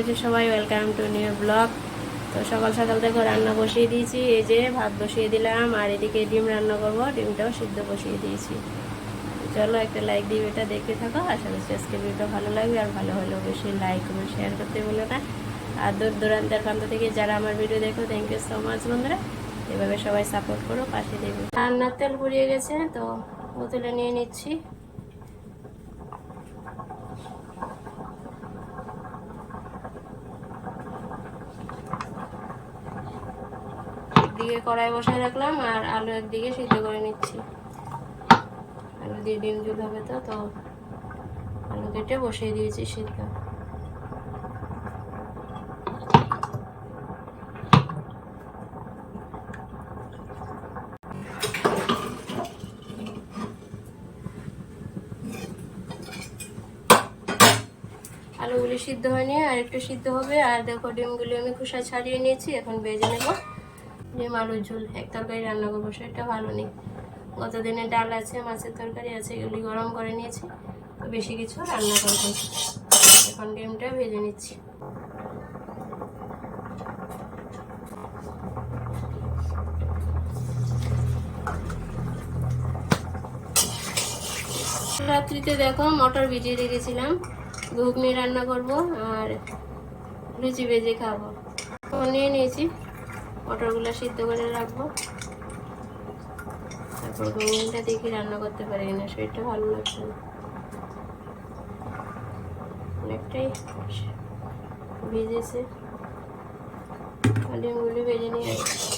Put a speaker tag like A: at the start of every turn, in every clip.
A: আছে সবাই? Welcome to new blog তো সকাল সকাল দেখো রান্না বসিয়ে দিয়েছি। এই যে ভাত বসিয়ে দিলাম, আর এদিকে ডিম রান্না করব। ডিমটাও সিদ্ধ বসিয়ে দিয়েছি। চলো একটা লাইক দিয়ে এটা দেখতে থাকো। আশা করছি আজকে ভিডিওটা ভালো লাগবে, আর ভালো হলেও বেশি লাইক কমেন্ট শেয়ার করতে বলো না। আর দূর দূরান্তের প্রান্ত থেকে যারা আমার ভিডিও দেখো থ্যাংক ইউ সো মাচ বন্ধুরা। এভাবে সবাই সাপোর্ট করো, পাশে দেবে রান্নার তেল পুড়িয়ে গেছে, তো বোতলে নিয়ে নিচ্ছি। একদিকে কড়াই বসায় রাখলাম আর আলু একদিকে সিদ্ধ করে নিচ্ছি। আলু দিয়ে ডিম জুল হবে তো তো আলু কেটে বসিয়ে দিয়েছি সিদ্ধ। আলুগুলি সিদ্ধ হয়নি, আর একটু সিদ্ধ হবে। আর দেখো, ডিমগুলি আমি খোসা ছাড়িয়ে নিয়েছি, এখন বেজে নেব। ডিম আলুর ঝোল, এক তরকারি রান্না করব সেটা ভালো নেই। গত দিনে ডাল আছে, মাছের তরকারি আছে, এগুলি গরম করে নিয়েছি, তো বেশি কিছু রান্না করব এখন ডিমটা ভেজে নিচ্ছি। রাত্রিতে দেখো মটর ভিজিয়ে রেখেছিলাম ঘুগনি রান্না করব আর লুচি ভেজে খাব। নিয়ে নিয়েছি। মটরগুলো সিদ্ধ করে রাখব। তারপর? ঘুগনিটা দেখি রান্না করতে পারি না শরীরটা ভালো লাগছে না। অনেকটাই ভিজেছে। ডিমগুলি ভেজে নিয়ে আসি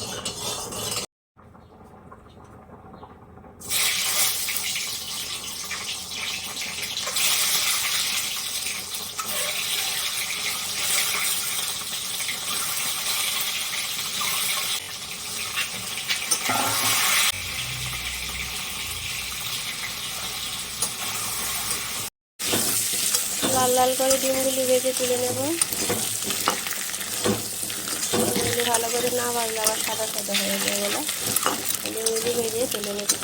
A: লাল লাল করে ডিমগুলি ভেজে তুলে নেব। ভালো করে না ভাজলে আবার সাদা সাদা হয়ে যায় বলে। ডিমগুলি ভেজে তুলে নিচ্ছি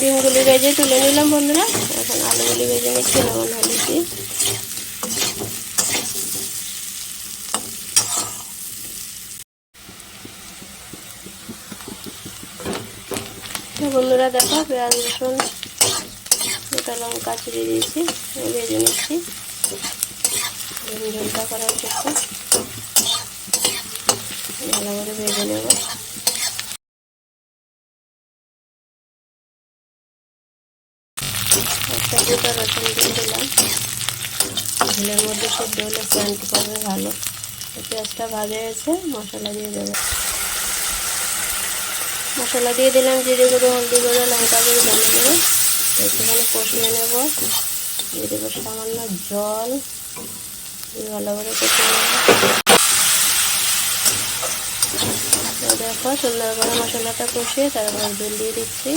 A: ডিমগুলি ভেজে তুলে নিলাম বন্ধুরা। এখন আলুগুলি ভেজে নিচ্ছি লবণ হলুদ দিয়ে। বন্ধুরা দেখো, পেঁয়াজ, রসুন, গোটা লঙ্কা চিড়ে দিয়েছি ভেজে নিচ্ছি। ঝোলটা করার ক্ষেত্রে ভালো করে ভেজে নেব। একটা দুটো রসুন দিয়ে দিলাম। ঝোলের মধ্যে সেদ্ধ হলে ভালো। পেঁয়াজটা ভাজা হয়েছে, মশলা দিয়ে দেবো। মশলা দিয়ে দিলাম জিরে গুঁড়ো, হলদি গুঁড়ো, লঙ্কা গুঁড়ো, ধনে গুঁড়ো। একটুখানি কষিয়ে নেব। দিয়ে দেবো সামান্য জল। ভালো করে কষিয়ে নেব। দেখো সুন্দর করে মশলাটা কষিয়ে তারপর জল দিয়ে দিচ্ছি।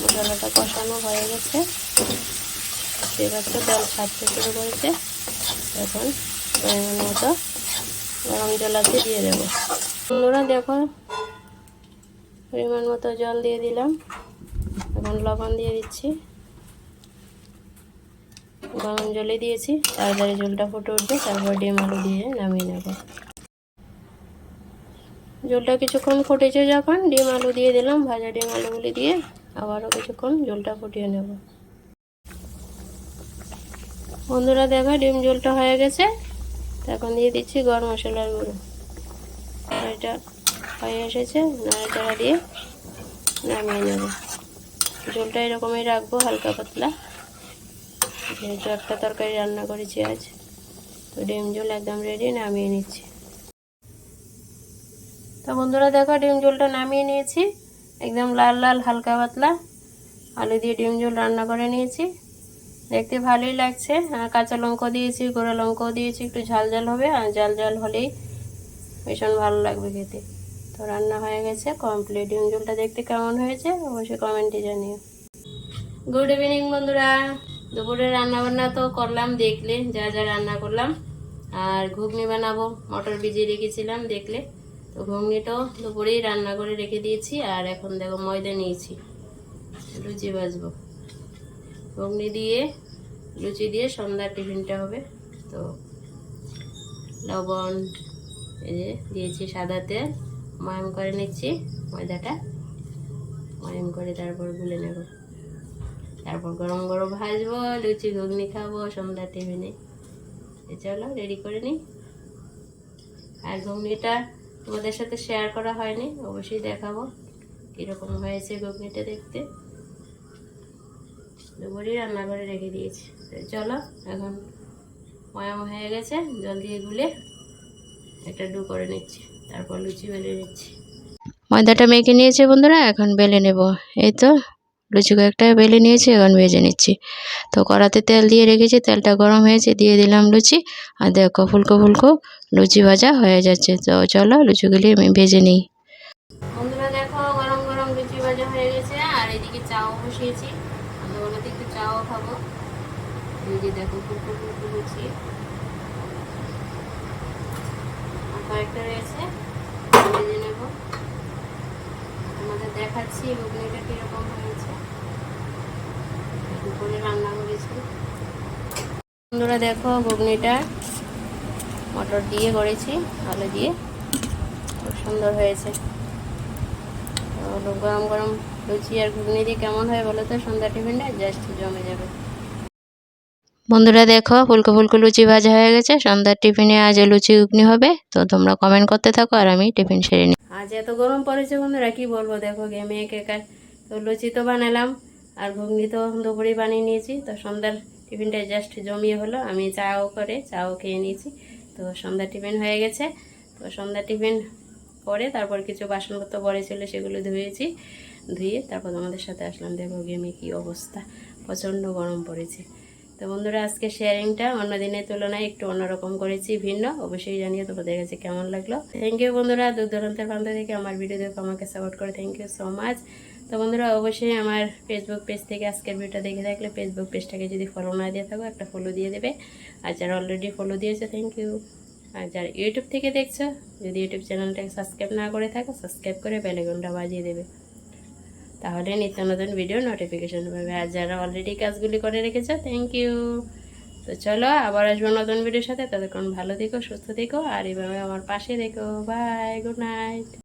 A: মশলাটা কষানো হয়ে গেছে। এবার তো জল ছাড়তে শুরু করেছে। এখন মতো গরম জল আছে দিয়ে দেবো। বন্ধুরা, দেখো, পরিমাণ মতো জল দিয়ে দিলাম। এখন লবণ দিয়ে দিচ্ছি। গরম জলে দিয়েছি। তাড়াতাড়ি জলটা ফুটে উঠবে, তারপর ডিম আলু দিয়ে নামিয়ে নেব। জলটা কিছুক্ষণ ফুটেছে যখন, ডিম আলু দিয়ে দিলাম, ভাজা ডিম আলুগুলি দিয়ে আবারও কিছুক্ষণ জলটা ফুটিয়ে নেব। বন্ধুরা, দেখো, ডিম জলটা হয়ে গেছে। এখন দিয়ে দিচ্ছি গরম মশলার গুঁড়ো। এটা হয়ে এসেছে, নাড়াচাড়া দিয়ে নামিয়ে নেব। ঝোলটা এরকমই রাখব, হালকা পাতলা। যেহেতু একটা তরকারি রান্না করেছি আজ, তো ডিম ঝোল একদম রেডি নামিয়ে নিচ্ছি। তো বন্ধুরা, দেখো ডিম ঝোলটা নামিয়ে নিয়েছি। একদম লাল লাল, হালকা পাতলা। আলু দিয়ে ডিম ঝোল রান্না করে নিয়েছি। দেখতে ভালোই লাগছে। কাঁচা লঙ্কা দিয়েছি, গোড়া লঙ্কাও দিয়েছি, একটু ঝাল ঝাল হবে। আর ঝাল ঝাল হলেই ভীষণ ভালো লাগবে খেতে। তো রান্না হয়ে গেছে কমপ্লিট ডিম ঝোলটা দেখতে কেমন হয়েছে অবশ্যই কমেন্টে জানিও। গুড ইভিনিং বন্ধুরা। দুপুরে রান্না বান্না তো করলাম, দেখলে, যা যা রান্না করলাম। আর ঘুগনি বানাবো, মটর ভিজিয়ে রেখেছিলাম, দেখলে। তো ঘুগনিটাও দুপুরেই রান্না করে রেখে দিয়েছি, আর এখন দেখো ময়দা নিয়েছি, লুচি ভাজবো। ঘুগনি দিয়ে, লুচি দিয়ে সন্ধ্যার টিফিনটা হবে। তো লবণ, এই যে দিয়েছি সাদা তেল, ময়ম করে নিচ্ছি ময়দাটা। ময়ম করে তারপর গুলে নেব। তারপর গরম গরম ভাজবো, লুচি, ঘুগনি খাব সন্ধ্যার টিফিনে। চলো, রেডি করে নিই। আর ঘুগনিটা তোমাদের সাথে শেয়ার করা হয়নি, অবশ্যই দেখাবো। কীরকম হয়েছে ঘুগনিটা দেখতে। দুপুরই রান্না করে রেখে দিয়েছি। তো চলো এখন ময়াম হয়ে গেছে জল দিয়ে গুলে একটা ডু করে নিচ্ছি তারপর লুচি বেলে নিচ্ছি। ময়দাটা মেখে নিয়েছে বন্ধুরা এখন বেলে নেব। এই তো লুচি কয়েকটা বেলে নিয়েছি এখন ভেজে নিচ্ছি। তো কড়াতে তেল দিয়ে রেখেছি তেলটা গরম হয়েছে দিয়ে দিলাম লুচি। আর দেখো ফুলকো ফুলকো লুচি ভাজা হয়ে যাচ্ছে। তো চলো লুচিগুলি আমি ভেজে নিই। বন্ধুরা দেখো গরম গরম লুচি ভাজা হয়ে গেছে আর এদিকে চাও বসিয়েছি। আমরা ওনাতে একটু চাও, খাব। এই যে দেখো ফুলকো ফুলকো লুচি আর কয়েকটা রয়েছে ভেজে নেব। তোমাদের দেখাচ্ছি ঘুগনিটা কীরকম হয়েছে। দুপুরে রান্না করেছি। বন্ধুরা দেখো, ঘুগনিটা মটর দিয়ে করেছি, আলু দিয়ে। খুব সুন্দর হয়েছে। তো গরম গরম লুচি আর ঘুগনি দিয়ে কেমন হয় বলো তো? সন্ধ্যা টিফিনটা জাস্ট জমে যাবে। বন্ধুরা দেখো ফুলকো ফুলকো লুচি ভাজা হয়ে গেছে। সন্ধ্যার টিফিনে আজ লুচি ঘুগনি হবে। তো তোমরা কমেন্ট করতে থাকো আর আমি টিফিন সেরে নিই। আজ এত গরম পড়েছে বন্ধুরা কি বলব? দেখো গেমে কেকার তো লুচি তো বানালাম আর ঘুগনি তো দুপুরে বানিয়ে নিয়েছি। তো সন্ধ্যার টিফিনটা জাস্ট জমিয়ে হলো। আমি চাও করে চাও খেয়ে নিয়েছি। তো সন্ধ্যা টিফিন হয়ে গেছে। তো সন্ধ্যা টিফিন করে তারপর কিছু বাসনপত্র বড়ে ছিল সেগুলো ধুয়েছি। ধুয়ে তারপর তোমাদের সাথে আসলাম, দেখো গেমে কি অবস্থা, প্রচণ্ড গরম পড়েছে। তো বন্ধুরা, আজকে শেয়ারিংটা অন্য দিনের তুলনায় একটু অন্যরকম করেছি, ভিন্ন। অবশ্যই জানিয়ে তোমাদের কাছে কেমন লাগল। থ্যাংক ইউ বন্ধুরা দূর দূরান্তের প্রান্ত থেকে আমার ভিডিও দেখে, আমাকে সাপোর্ট করে। থ্যাংক ইউ সো মাচ তো বন্ধুরা, অবশ্যই আমার ফেসবুক পেজ থেকে আজকের ভিডিওটা দেখে থাকলে ফেসবুক পেজটাকে যদি ফলো না দিয়ে থাকো, একটা ফলো দিয়ে দেবে। আর যারা অলরেডি ফলো দিয়েছে থ্যাংক ইউ আর যারা ইউটিউব থেকে দেখছ, যদি ইউটিউব চ্যানেলটাকে সাবস্ক্রাইব না করে থাকো সাবস্ক্রাইব করে বেলেগনটা বাজিয়ে দেবে। তাহলে নিত্য নতুন ভিডিও নোটিফিকেশন পাবে। আর যারা অলরেডি কাজগুলি করে রেখেছো থ্যাংক ইউ তো চলো, আবার আসব নতুন ভিডিওর সাথে। ততক্ষণ ভালো থেকো, সুস্থ থেকো, আর এভাবে আমার পাশে দেখো বাই গুড নাইট